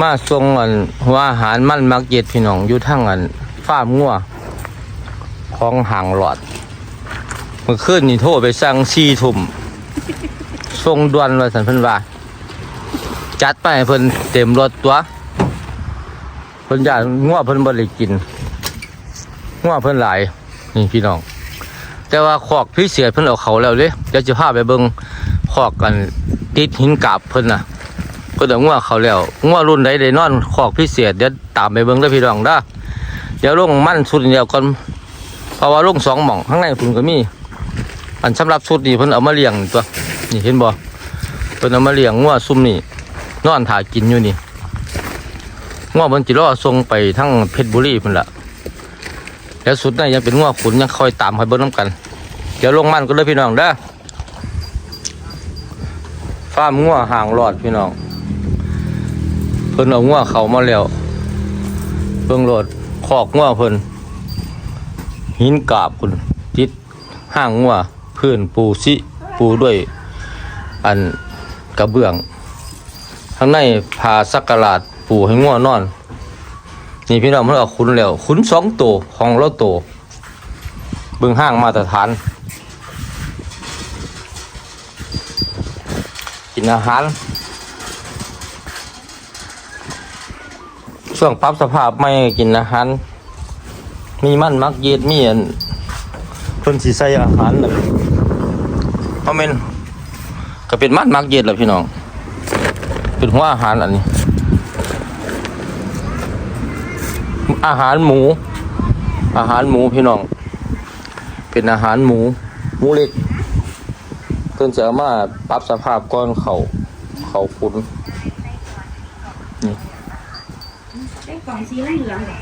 มาส่งอันหัวอาหารมันมักเย็ดพี่น้องอยู่ทั้งอันฟาร์มงัวของห่างหลอดเมื่อคืนนี่โทรไปสั่งซีทุ่มส่งด่วนว่าสันเพิ่นว่า จัดไปให้เพิ่นเต็มรถตัวเพิ่นอยากงัวเพิ่นบ่ได้กินงัวเพิ่นหลายนี่พี่น้อง แต่ว่าขอกพี่เสียเพิ่นเอาเขาแล้วเด้เดี๋ยวจะพาไปเบิ่งขอกกันติดหินกาบเพิ่นน่ะ เพิ่นเอางัวเขาแล้วงัวรุ่นใดได้นอนขอกพี่เสียเดี๋ยวตามไปเบิ่งเด้พี่น้องด้เดี๋ยวลงมันสุดเดียวก่อนเพราะว่าลงสองหม่องข้างในเพิ่นก็มี อันสำหรับชุดนี้เพิ่นเอามาเลี้ยงตัวนี่เห็นบ่เพิ่นเอามาเลี้ยงงัวซุ่มนี่นอนถ่ากินอยู่นี่งัวเพิ่นจิรอส่งไปทั้งเพชรบุรีเพิ่นละแล้วสุดนั้นยังเป็นงัวขุนยังคอยตามให้เบิ่งนํกัน เดี๋ยวลงมันก็เลยพี่น้องเด้อฟาร์มงัวห่างหลอดพี่น้อง เพิ่นเอางัวเขามาแล้วเบิ่งโลดคอกงัวเพิ่นหินกาบคุณติดห้างงัวพื้นปูซิปูด้วย อันกระเบื้องข้างในผาสักกะลาดปูให้งัวนอน นี่พี่น้องมันเอาขุนแล้วขุนสองตัวของเราตัวเบื้องห้างมาตรฐานกินอาหาร ช่วงปรับสภาพไม่กินอาหารมีมันมักเย็ดมีอันเพิ่นสิใส่อาหารน่ะเพราะแม่นก็เป็นมัดมักเย็ดแหละพี่น้อง เป็นหัวอาหารอันนี้ อาหารหมู อาหารหมูพี่น้อง เป็นอาหารหมู หมูเล็กเพิ่นจะเอามาปรับสภาพก้อนเขาเขาคุ้นได้ กล่องสีเหลืองๆเหรอ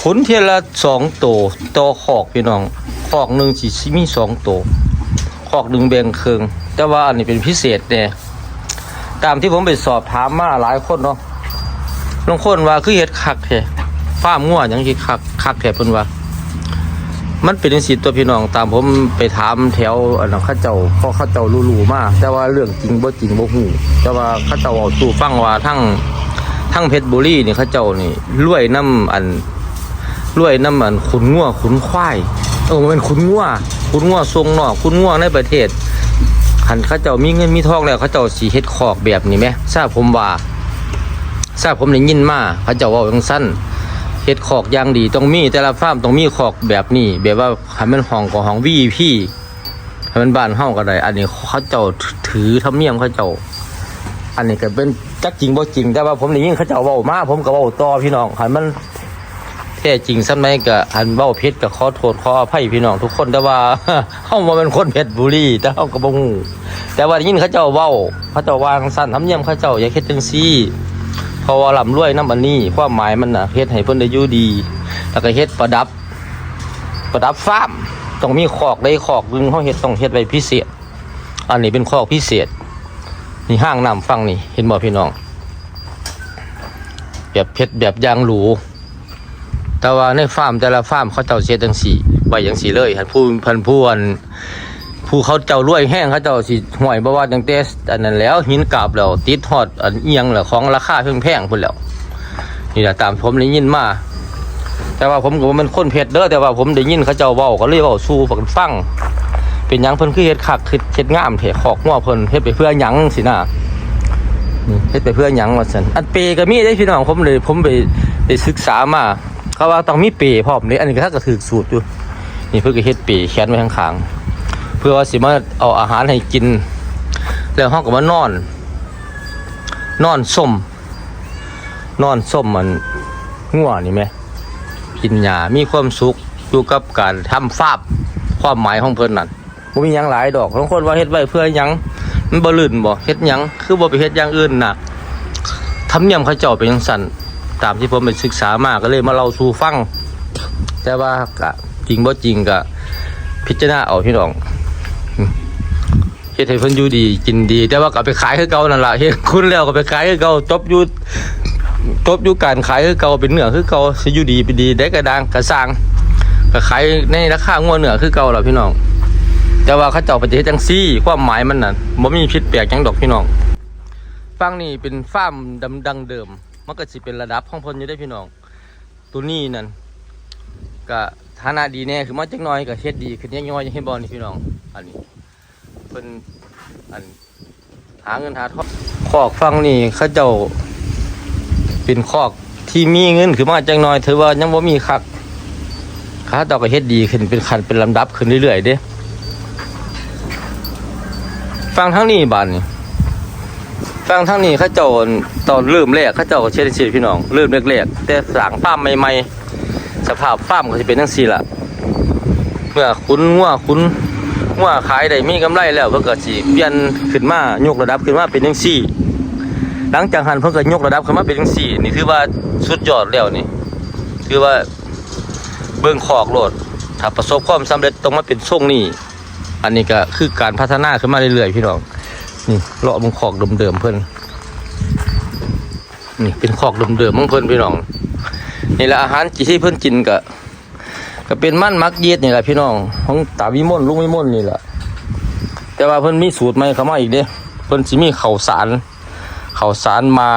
ขุนเทียละสองโตวต่อขอกพี่น้องขอกหนึ่งสิมีสองโตวขอกหนึ่งแบ่งครึ่งแต่ว่าอันนี้เป็นพิเศษเนี่ยตามที่ผมไปสอบถามมาหลายคนเนาะบางคนว่าคือเฮ็ดคักแท้ฟ้ามงัวหยังเฮ็ดคักคักแท้เพิ่นว่า มันเป็นจังซี่ตัวพี่น้องตามผมไปถามแถวอันนั้าเจ้าเพราะเขาเจ้ารู้ๆมาแต่ว่าเรื่องจริงบ่จริงบ่ฮู้แต่ว่าเขาเจ้าเอาสู่ฟังว่าทั้งทั้งเพชรบุรีนี่เขาเจ้านี่รวยน้ำอันรวยน้ำมันขุนงัวขุนควายเออมันเป็นขุนงัวขุนงัวทรงนอกขุนงัวในประเทศหันเขาเจ้ามีเงินมีทองแล้วเขาเจ้าสีเฮ็ดคอกแบบนี้ไหมทราบผมว่าทราบผมได้ยินมาเขาเจ้าว่าอย่างสั้น เฮ็ดคอกอย่างดีต้องมีแต่ละฟาร์มต้องมีคอกแบบนี้ แบบว่าให้มันห้องของห้องวีพี่ให้มันบ้านเฮาก็ได้ อันนี้เขาเจ้าถือธรรมเนียมเขาเจ้า อันนี้ก็เป็นจักจริงบ่จริง แต่ว่าผมได้ยินเขาเจ้าเว้ามาผมก็เว้าต่อพี่น้องให้มันแท้จริงซ้ำไหนก็อันเว้าเพชรก็ขอโทษขออภัยพี่น้องทุกคนแต่ว่าเฮาบ่แม่นคนเพชรบุรีแต่เฮาก็บ่ฮู้แต่ว่าได้ยินเขาเจ้าเว้าเขาเจ้าวางสั้นทำเนียมเขาเจ้าอย่าเฮ็ดจังซี่ เพราว่าร่ำรวยน้ำอันนี้ความหมายมันนะเฮ็ดให้เพิ่นได้อยู่ดี แล้วก็เฮ็ดประดับ ประดับฟาร์มต้องมีคอกได้คอกหนึงเฮาเฮ็ดต้องเฮ็ดไว้พิเศษ อันนี้เป็นคอกพิเศษ นี่ห้างน้ำฟังนี่ เห็นบ่พี่น้อง แบบเพชรแบบยางหรู แต่ว่าในฟาร์มแต่ละฟาร์มเขาเจ้าเสียจังสี่ไว้จังสี่เลยหันผู้พันผู้อัน ผู้เขาเจ้ารวยแห้งเขาเจ้าสิห่วยบ่ว่าจังแต่อันนั้นแล้วหินกาบแล้วติดฮอดอันเอียงแล้วของราคาแพงๆพุ่นแล้วนี่แหละตามผมได้ยินมาแต่ว่าผมก็บ่แมันคนเพชรเด้อแต่ว่าผมได้ยินเขาเจ้าเว้าก็เลยเว้าสู่ฟังฟังเป็นหยังเพิ่นคือเฮ็ดคักคือเฮ็ดงามแท้ขอกงัวเพิ่นเฮ็ดไปเพื่อหยังสินะเฮ็ดไปเพื่อหยังว่าซั่นอันเปก็มีได้พี่น้องผมเลยผมไปไปศึกษามาเขาว่าต้องมีเปรีพร้อมนี่อันนี้ก็ถ้าก็ถือสูตรอยู่นี่เพื่อก็เฮ็ดเปรีแขนไว้ข้างๆ เพื่อว่าสิมาเอาอาหารให้กิน แล้วเฮาก็มานอน นอนส้ม นอนส้มมันงัวนี่แหมกินหญ้ามีความสุขอยู่กับการทำฟาบความหมายของเพิ่นนั่นบ่มีหยังหลายดอกบางคนว่าเฮ็ดไว้เพื่อหยังมันบ่ลื่นบ่เฮ็ดหยังคือบ่ไปเฮ็ดอย่างอื่นน่ะทำเนียมเขาเจ้าเป็นจังซั่นตามที่ผมไปศึกษามาก็เลยมาเล่าสู่ฟัง แต่ว่าก็จริงบ่จริงก็พิจารณาเอาพี่น้อง ฮ็ดให้เพิ่นอยู่ดี กินดี แต่ว่าก็ไปขายคือเก่านั่นล่ะเฮ็ดคุณแล้วก็ไปขายคือเก่าจบอยู่จบอยู่การขายคือเก่าเป็นเหนือคือเก่าสิอยู่ดีเป็นดีได้กระดังกระสร้างก็ขายในราคางัวเหนือคือเก่าล่ะพี่น้อง แต่ว่าเขาเจ้าไปเฮ็ดจังซี่ความหมายมันน่ะบ่มีผิดแปลกหยังดอกพี่น้องฟังนี่เป็นฟาร์มดำดังเดิมมันก็สิเป็นระดับของเพิ่นอยู่ได้พี่น้อง ตัวนี้นั่นก็ฐานะดีแน่คือมาจักหน้อยก็เฮ็ดดีขึ้นยังน้อยยังเฮ็ดบ่นี่พี่น้องอันนี้ เพิ่นอันหาเงินหาทองคอกฟังนี่เขาเจ้าเป็นคอกที่มีเงินคือมาจังน้อยถือว่ายังบ่มีคักข้าเจ้าก็เฮ็ดดีขึ้นเป็นขันเป็นลำดับขึ้นเรื่อยๆเด้ฟังทั้งนี้บานนี่ฟังทั้งนี้เข้าเจ้าตอนเริ่มแรกเข้าเจ้าก็เช็ดเชีพี่น้องเริ่มแรกๆแต่สร้างฟาร์มใหม่ๆสภาพฟาร์มก็จะเป็นจังซี่ล่ะเมื่อคุณงัวคุณ งัวขายได้มีกำไรแล้วเพิ่นก็สิเปลี่ยนขึ้นมายกระดับขึ้นมาเป็นจังซี่ หลังจากหันเพิ่นก็ยกระดับขึ้นมาเป็นจังซี่ นี่ถือว่าสุดยอดแล้วนี่ถือว่าเบิ่งขอกโลดถ้าประสบความสำเร็จต้องมาเป็นทรงนี้ อันนี้ก็คือการพัฒนาขึ้นมาเรื่อยๆพี่น้องนี่เลาะมึงขอกเดิมๆเพิ่นนี่เป็นขอกเดิมๆของเพิ่นพี่น้องนี่แหละอาหารที่เพิ่นกินก็ ก็เป็นมั่นมักเย็ดนี่แหละพี่น้อง ของตาวิมลลุงวิมลนี่แหละแต่ว่าเพิ่นมีสูตรใหม่เข้ามาอีกเด้เพิ่นสิมีเข้าสารเข้าสารมา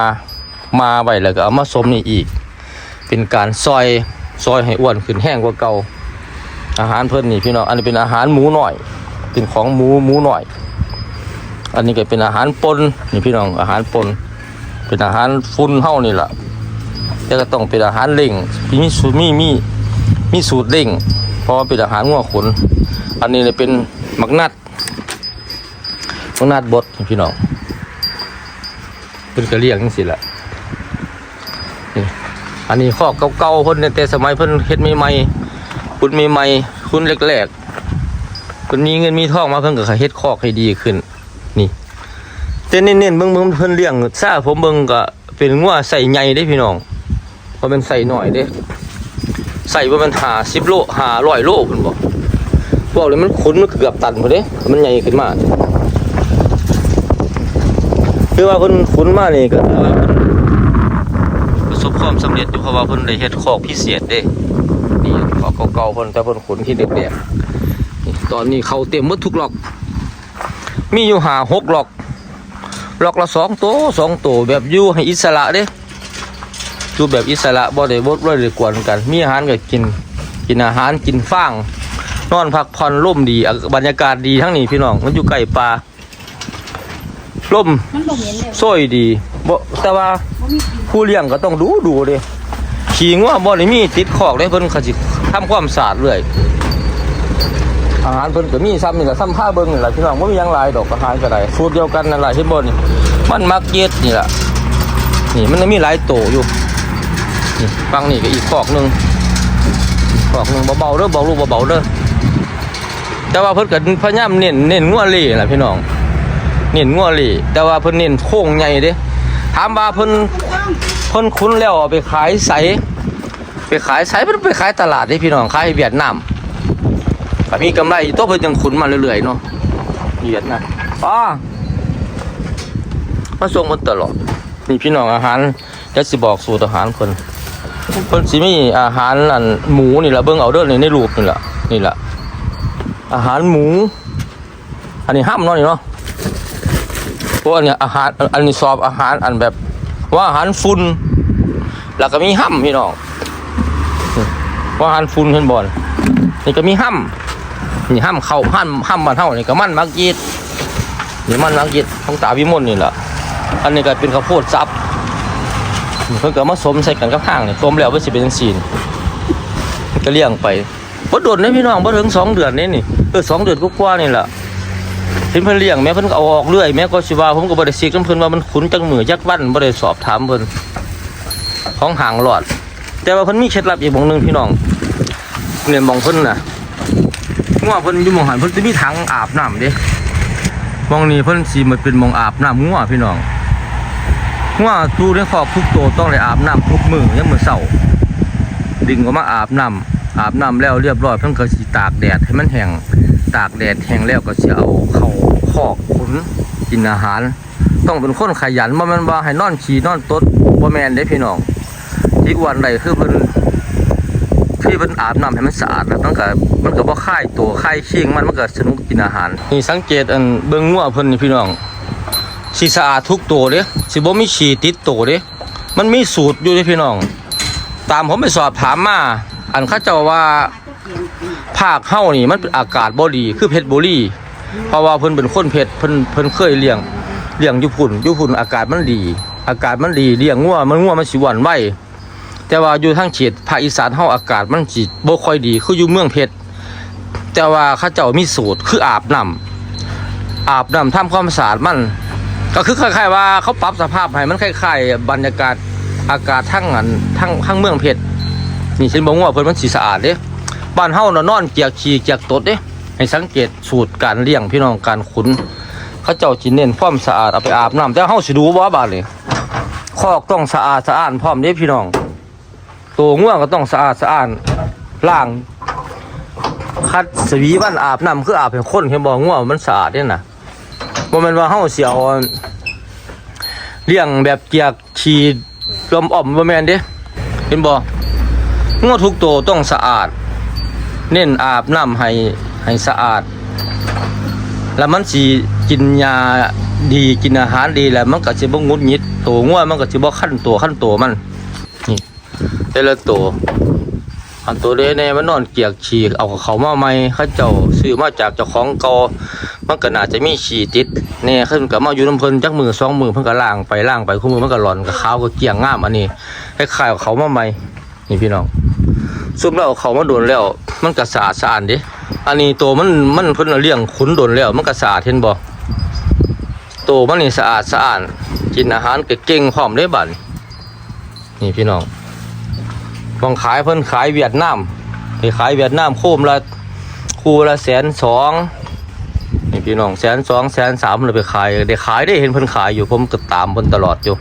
มาไว้แล้วก็เอามาสมนี่อีก เป็นการซอยซอยให้อ้วนขึ้นแห้งกว่าเก่าอาหารเพิ่นนี่พี่น้องอันนี้เป็นอาหารหมูหน่อย เป็นของหมูหมูหน่อย อันนี้ก็เป็นอาหารปนนี่พี่น้องอาหารปนเป็นอาหารฟุ้นเฮานี่แหละแต่ก็ต้องเป็นอาหารเล่งมีสูตรมีมี มีสูตรเล่งเพราะเป็นอาหารงัวขน อันนี้เลยเป็นมักนัดมักนัดบดพี่น้องเพิ่นก็เรียงซี่แหละนี่อันนี้ข้อเก่าๆเพิ่นแต่สมัยเพิ่นเฮ็ดใหม่ๆคุณใหม่ๆคุณแรกๆเพิ่นมีเงินมีทองมาเพิ่นก็เฮ็ดคอกให้ดีขึ้น นี่แต่เน้นๆเบิ่งเบิ่งเพิ่นเลี้ยงซ่าผมเบิ่งก็เป็นงัวใส่ใหญ่เด้พี่น้องบ่แม่นใส่หน้อยเด้ ใส่บ่แม่น50โล500โลเพิ่นบอกบอกเลยมันขนมันเกือบตันพุ่นเด้มันใหญ่ขึ้นมาคือว่าเพิ่นขุนมานี่ก็คือว่าเพิ่นประสบความสำเร็จอยู่เพราะว่าเพิ่นได้เฮ็ดคอกพิเศษเด้นี่คอกเก่าๆเพิ่นแต่เพิ่นขุนที่เด็กๆตอนนี้เขาเต็มหมดทุกหลอก มีอยู่หาหกหลอกหลอกละสองโตวสองโตวแบบอยู่ให้อิสระเด้ อยู่แบบอิสระบ่ได้บดบ่ได้กวนกัน มีอาหารก็กิน กินอาหารกินฟางนอนพักผ่อนร่มดีอะบรรยากาศดีทั้งนี้พี่น้องมันอยู่ใกล้ป่าร่มมันบ่เหม็นเลยสวยดีบ่แต่ว่าบ่มีกลิ่นผู้เลี้ยงก็ต้องดูดูเด้ขี่งัวบ่ได้มีติดคอกเด้เพิ่นก็สิทำความสะอาดเรื่อยอาหารเพิ่นก็มีซ้ำนี่ล่ะซ้ำผ้าเบิ่งนี่ล่ะพี่น้องบ่มีหยังหลายดอกอาหารก็ได้สูตรเดียวกันนั่นล่ะเห็นบ่นี่มันมักเย็ดนี่ล่ะนี่มันมีหลายโตอยู่ นี่ฟังนี่ก็อีกคอกหนึ่งคอกหนึ่งเบาๆเด้อเบาลูกเบาๆเด้อแต่ว่าเพิ่นก็พยายามเน้นเน้นงัวเล่แหละพี่น้องเน้นงัวหลี่ แต่ว่าเพิ่นเน้นโค้งใหญ่เด้ถามว่าเพิ่นเพิ่นคุ้นแล้วเอาไปขายใสไปขายใสเพิ่นไปขายตลาดเด้พี่น้องขายเวียดนามก็มีกำไรตัวเพิ่นยังขุนมาเรื่อยๆเนาะเวียดนามป้ามาส่งเพิ่นตลอดนี่พี่น้องอาหารจะสิบอกสูตรอาหารเพิ่น เพิ่นสิมีอาหารอันหมูนี่ละเบิ่งเอาเด้อนี่ในรูปนี่ละนี่ละอาหารหมู อันนี้ห้ามเนาะนี่เนาะพวกอันเนี้ยอาหารอันนี้สอบอาหารอันแบบ ว่าอาหารฝุ่นแล้วก็มีห้ำพี่น้องว่าอาหารฝุ่นเห็นบอลนี่ก็มีห้ำนี่ห้ำเข้าห้ำห้ำมันเท่านี่ก็มันมักยีดนี่มันมักยีดของตาวิมลนี่แหละอันนี้ก็เป็นข้าวโพดซับ เพิ่นก็มาสมใส่กันกับข้างนี่ต้มแล้วเพิ่สิเป็นจังซี่นี่ก็เลี้ยงไปบ่โดนเด้พี่น้องบ่ถึงสองเดือนนี่นี่เออสองเดือนกว่าๆนี่แหละเห็นเพิ่นเลี้ยงแม่เพิ่นก็เอาออกเรื่อยแม่ก็สิว่าผมก็บ่ได้ซิกนำเพิ่นว่ามันขุนจังมือจักวันบ่ได้สอบถามเพิ่นของหางหลอด แต่ว่าเพิ่นมีเคล็ดลับอีกหม่องหนึงพี่น้องเนี่ยมองเพิ่นน่ะงัวเพิ่นอยู่หม่องหันเพิ่นจะมีถังอาบน้ำเด้มองนี้เพิ่นสิมันเป็นมองอาบน้ำงัวพี่น้อง งัวตูในคอกทุกตัวต้องได้อาบน้ำทุกมือยามมื้อเช้าดึงออกมาอาบน้ำอาบน้ำแล้วเรียบร้อยเพิ่นก็สิตากแดดให้มันแห้งตากแดดแห้งแล้วก็จะเอาเข้าคอกขุนกินอาหาร ต้องเป็นคนขยันบ่แม่นว่าให้นอนขี่นอนตดบ่แม่นเด้พี่น้องที่อ้วนไดคือเพิ่นที่มันอาบน้ำให้มันสะอาดแล้วมันก็มันก็บ่คายตัวคายเคียงมันมันก็สนุกกินอาหารนี่สังเกตอันเบิ่งงัวเพิ่นนี่พี่น้อง สิสะอาดทุกตัวเด้สิบ่มีฉี่ติดตัวเด้มันมีสูตรอยู่เด้พี่น้อง ตามผมไปสอบถามมา อันเขาเจ้าว่าภาคเฮานี่มันเป็นอากาศบ่ดีคือเพชรบุรีเพราะว่าเพิ่นเป็นคนเพชรเพิ่นเพิ่นเคยเลี้ยงเลี้ยงยู่พุ่นยู่พุ่นอากาศมันดี อากาศมันดีเลี้ยงงัวมันงัวมันสิหวานไวแต่ว่าอยู่ทางเขตภาคอีสานเฮาอากาศมันสิบ่ค่อยดี คืออยู่เมืองเพชรแต่ว่าเขาเจ้ามีสูตรคืออาบน้ำอาบน้ำทำความสะอาดมัน ก็คือคล้ายๆว่าเขาปรับสภาพให้มันคล้ายๆบรรยากาศอากาศทั้งอันทั้งทั้งเมืองเพชรนี่ฉันบอกว่าเพิ่นมันสิสะอาดเด้บ้านเฮาน่ะนอนเกียกขี้เกียกตดเด้ให้สังเกตสูตรการเลี้ยงพี่น้องการขุนเขาเจ้าจิเน้นความสะอาดเอาไปอาบน้ำแต่เฮาสิดูบ่บาดนี่คอกต้องสะอาดสะอ้านพร้อมเด้พี่น้องตัวง่วงก็ต้องสะอาดสะอ้านล้างคัดสวีมันอาบน้ำคืออาบให้คนเห็นบ่ง่วงมันสะอาดเด้น่ะ บ่แม่นว่าเฮาสิเอาเลี้ยงแบบเกียกขี้ลมอ่อมบ่แม่นเด้เห็นบ่งัวทุกตัวต้องสะอาด เน้นอาบน้ำให้ให้สะอาด แล้วมันสิกินยาดีกินอาหารดีแล้วมันก็สิบ่งุดหงิดตัวงัวมันก็สิบ่ขั้นตัวขั้นตัวมันนี่แต่ละตัว อันตัวเด้แน่มันนอนเกียกฉี่เอาเขามาใหม่เขาเจ้าซื้อมาจากเจ้าของก่ามันก็น่าจะมีฉี่ติดแน่ขึ้นก็มาอยู่น้ำเพิ่นจักมือสองมือเพิ่นก็ล้างไปล้างไปคู่มือมันก็หล่อนก็ขาวก็เกี่ยงง่ามอันนี้คล้ขายๆกับเขามาใหม่นี่พี่น้องซุมแล้วเขามาโดนแล้ว มันก็สะอาดสะอาดดิอันนี้ตัวมันมันเพิ่นเอาเลี้ยงขุนโดนแล้ว มันก็สะอาดเห็นบ่ตัวมันนี่สะอาดสะอาดกินอาหารก็เก่งพร้อมได้บัดนี่พี่น้อง บางขายเพิ่นขายเวียดนามไปขายเวียดนามโคมละคู่ละแสนสองนี่พี่น้องแสนสองแสนสามเลยไปขายได้ขายได้เห็นเพิ่นขายอยู่ผมก็ตามเพิ่นตลอดอยู่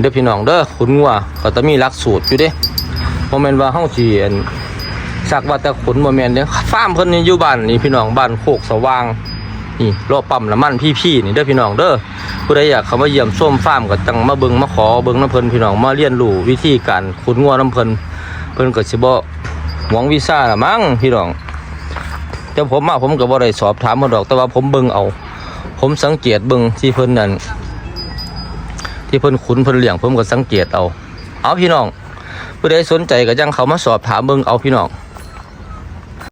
เด้อพี่น้องเด้อคุณงัวเขาจะมีหลักสูตรอยู่เด้บ่แม่นว่าเฮาสิอั่นสักว่าแต่ขุนบ่แม่นเด้ฟาร์มเพิ่นนี่อยู่บ้านนี่พี่น้องบ้านโคกสว่าง นี่รอปั๊มน้ำมันพี่ๆนี่เด้อพี่น้องเด้อผู้ใดอยากเข้ามาเยี่ยมชมฟาร์มก็จังมาเบิงมาขอเบิงน้ำเพลินพี่น้องมาเรียนรู้วิธีการขุนงัวน้ำเพลินเพิ่นก็สิบ่หวงวีซ่าละมั้งพี่น้องแต่ผมมาผมก็บ่ได้สอบถามเพิ่นดอก แต่ว่าผมเบิงเอา ผมสังเกตเบิงที่เพิ่นนั่นที่เพิ่นขุนเพิ่นเลี้ยงผมก็สังเกตเอา เอาพี่น้องผู้ใดสนใจก็จังเขามาสอบถามเบิงเอาพี่น้อง